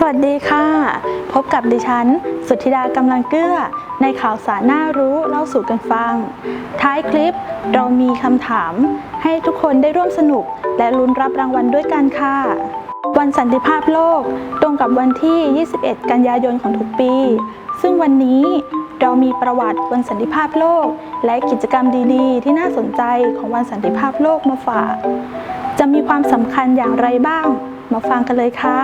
สวัสดีค่ะ พบกับดิฉัน สุธิดากำลังเกื้อ ในข่าวสารน่ารู้เล่าสู่กันฟัง ท้ายคลิปเรามีคำถาม ให้ทุกคนได้ร่วมสนุก และลุ้นรับรางวัลด้วยกันค่ะ วันสันติภาพโลก ตรงกับวันที่ 21 กันยายนของทุกปี ซึ่งวันนี้เรามีประวัติวันสันติภาพโลก และกิจกรรมดีๆ ที่น่าสนใจของวันสันติภาพโลกมาฝาก จะมีความสำคัญอย่างไรบ้าง มาฟังกันเลยค่ะ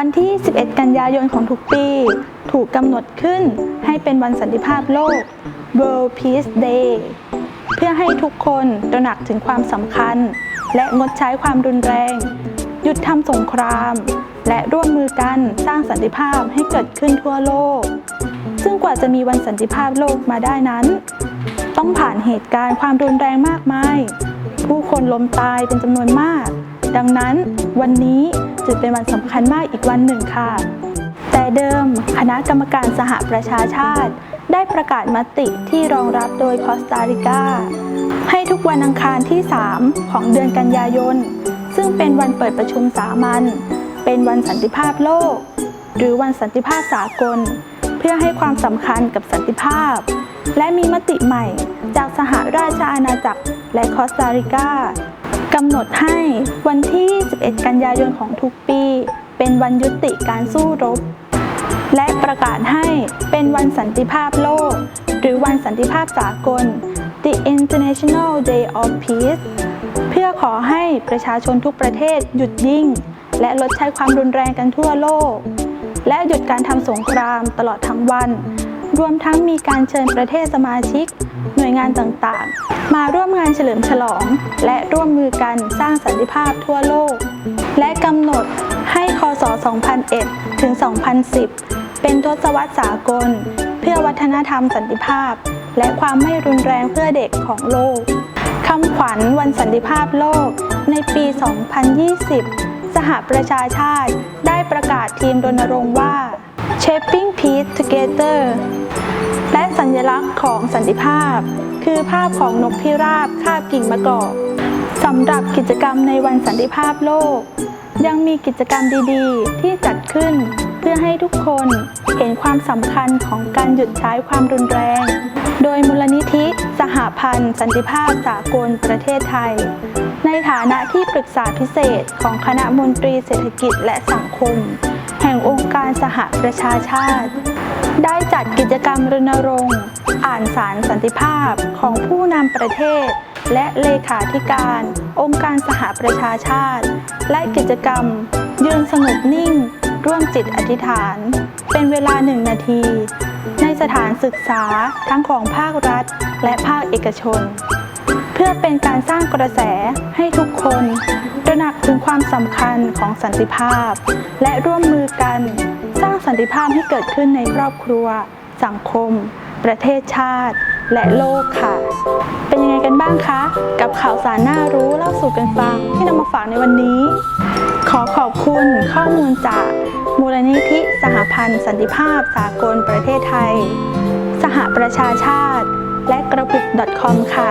วันที่ 11 กันยายนของทุกปี ถูกกำหนดขึ้นให้เป็นวันสันติภาพโลก World Peace Day เพื่อให้ทุกคนตระหนักถึงความสำคัญ และงดใช้ความรุนแรง หยุดทำสงคราม และร่วมมือกันสร้างสันติภาพให้เกิดขึ้นทั่วโลก ซึ่งกว่าจะมีวันสันติภาพโลกมาได้นั้น ต้องผ่านเหตุการณ์ความรุนแรงมากมาย ผู้คนล้มตายเป็นจำนวนมาก ดังนั้นวันนี้ จึงเป็นวันสำคัญมากอีกวันหนึ่งค่ะ แต่เดิมคณะกรรมการสหประชาชาติ ได้ประกาศมติที่รองรับโดยคอสตาริกา ให้ทุกวันอังคารที่ 3 ของเดือนกันยายน ซึ่งเป็นวันเปิดประชุมสามัญเป็นวันสันติภาพโลก หรือวันสันติภาพสากล เพื่อให้ความสำคัญกับสันติภาพ และมีมติใหม่จากสหราชอาณาจักรและคอสตาริกากำหนดให้วันที่ 11กันยายนของทุกปี เป็นวันยุติการสู้รบ และประกาศให้เป็นวันสันติภาพโลก หรือวันสันติภาพสากล The International Day of Peace เพื่อขอให้ประชาชนทุกประเทศหยุดยิงและลดใช้ความรุนแรงกันทั่วโลก และหยุดการทำสงครามตลอดทั้งวัน รวมทั้งมีการเชิญประเทศสมาชิก หน่วยงานต่างๆ มาร่วมงานเฉลิมฉลอง และร่วมมือกันสร้างสันติภาพทั่วโลก และกำหนดให้คศ 2001 ถึง 2010 เป็นทศวรรษสากล เพื่อวัฒนธรรมสันติภาพ และความไม่รุนแรงเพื่อเด็กของโลกคำขวัญวันสันติภาพโลกในปี 2020 สหประชาชาติได้ประกาศทีมรณรงค์ว่า Shaping Peace Together และสัญลักษณ์ของสันติภาพ คือภาพของนกพิราบคาบกิ่งมะกอกสำหรับกิจกรรมในวันสันติภาพโลก ยังมีกิจกรรมดีๆ ที่จัดขึ้น เพื่อให้ทุกคนเห็นความสำคัญของการหยุดใช้ความรุนแรง โดยมูลนิธิสหพันธ์ สันติภาพสากลประเทศไทย ในฐานะที่ปรึกษาพิเศษของคณะมนตรีเศรษฐกิจและสังคม แห่งองค์ การสหประชาชาติ ได้จัดกิจกรรมรณรงค์ อ่านสารสันติภาพของผู้นำประเทศ และเลขาธิการ องค์การสหประชาชาติ และกิจกรรม ยืนสงบนิ่ง ร่วมจิตอธิษฐาน เป็นเวลาหนึ่งนาที ในสถานศึกษาทั้งของภาครัฐ และภาคเอกชน เพื่อเป็นการสร้างกระแสให้ทุกคน ตระหนักถึงความสำคัญของสันติภาพ และร่วมมือกันสร้างสันติภาพให้เกิดขึ้นในครอบครัว สังคม ประเทศชาติ และโลกค่ะ เป็นยังไงกันบ้างคะ กับข่าวสารน่ารู้เล่าสู่กันฟังที่นำมาฝากในวันนี้ ขอขอบคุณข้อมูลจากมูลนิธิสหพันธ์สันติภาพสากลประเทศไทย สหประชาชาติ และกระปุก .com ค่ะ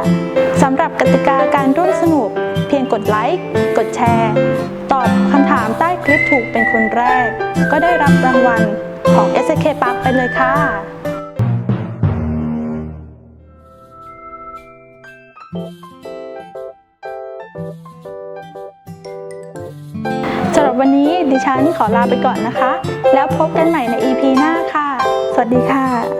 สำหรับกติกาการร่วมสนุก เพียงกดไลค์ กดแชร์ ตอบคำถามใต้คลิปถูกเป็นคนแรก ก็ได้รับรางวัลของ SK Park ไปเลยค่ะสำหรับวันนี้ดิฉันขอลาไปก่อนนะคะ แล้วพบกันใหม่ใน EP หน้าค่ะ สวัสดีค่ะ